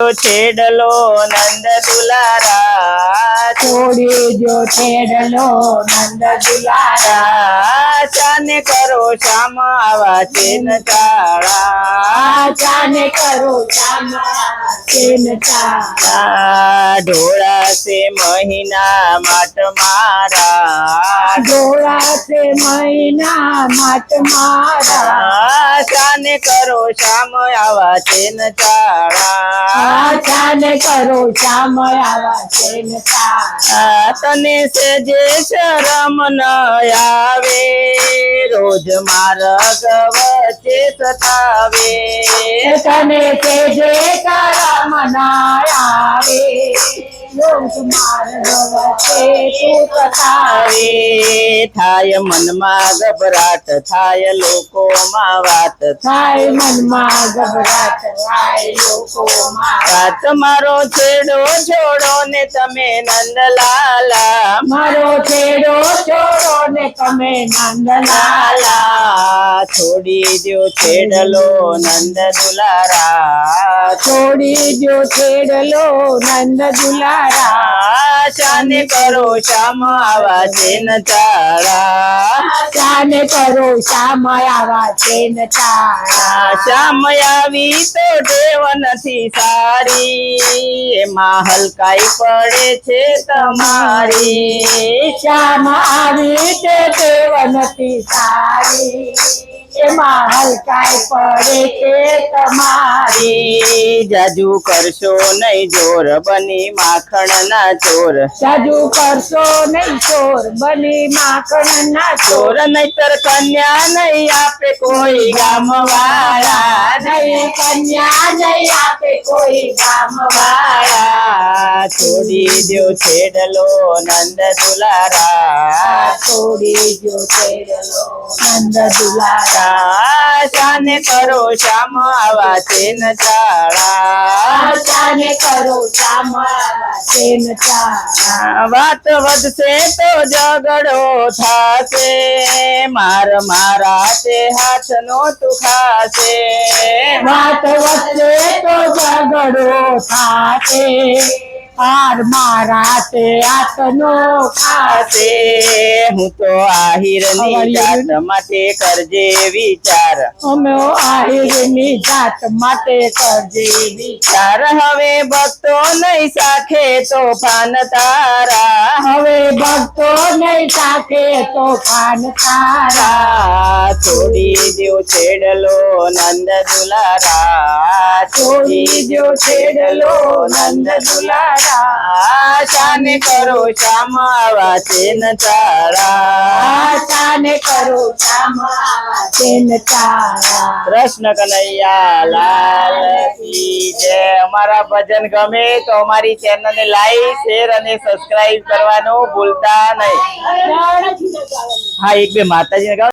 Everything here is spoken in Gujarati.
છેડલો નંદ દુલારા. છોડી જો છેડલો નંદ દુલારા. ચાને કરો શ્યામ આવા ચેન ચાળા. ચાને કરો શ્યામા ચારા આ ઢોળા છે મહિના માટ મારા. ઢોળા છે મહિના માટ મારા. ચાને કરો શ્યામ આવા ચેન ચાળા જાને કરો શ્યામ આવા તેન આ તને સેજે શરમ ન આવે. રોજ માર્ગ વચ્ચે સતાવે. તને જે કરમ ન આવે. રોજ માર વચ્ચે આવે થાય મનમાં ગભરાટ થાય લોકોમાં વાત થાય. મનમાં ગભરાટ થાય લોકોમાં વાત. મારો છેડો છોડો ને તમે નંદલાલા. મારો છેડો છોડો ને તમે નંદલાલા. લાલા છોડી દો છેડલો નંદ દુલારા છોડી દો છેડલો નંદ દુલારા શાને કરો શ્યામ આવા ચેન ચાળા જાને કરો શ્યામ આવા તેન ચારા શ્યામ આવી તો દેવ નથી સારી. એમાં હલકાઈ પડે છે તમારી. શ્યામ આવી તો દેવ નથી સારી. એમાં હલકાઈ પડે કે તમારી. જાજુ કરશો નહીં જોર બની માખણ ના ચોર. જાજુ કરશો નહીં ચોર બની માખણ ના ચોર. ચોર નહીતર કન્યા નહીં આપે કોઈ ગામ વાળા નહીં કન્યા નહીં આપે કોઈ ગામ વાળા છોડી દો છેડલો નંદ દુલારા. છોડી જો છેડલો નંદ દુલારા. શાને કરો શ્યામ આવા ચેન ચાળા. જાને કરો ચામડા તેન ચારા વાત વધશે તો ઝઘડો થાશે. માર મારા તે હાથ નો તુખાશે વાત વચ્ચે તો ઝઘડો થાશે. હાર મારા તે આતનો ખાશે. હું તો આહિરની જાત માટે કરજે વિચાર. અમે આહિરની જાત માટે કરજે વિચાર. હવે ભક્તો નહીં સાખે તોફાન તારા. હવે ભક્તો નહીં સાખે તો ખાન તારા. થોડી છોડી દ્યો છેડલો નંદ દુલારા. છોડી જો છેડલો નંદ દુલારા શાને કરો શ્યામ ચેન ચારા આશાને કરો તેન તારા. કૃષ્ણ કનૈયા લાલ જય. અમારા ભજન ગમે તો અમારી ચેનલ ને લાઈક શેર અને સબસ્ક્રાઇબ કરવાનું ભૂલતા નહીં. હા એક બે માતાજીને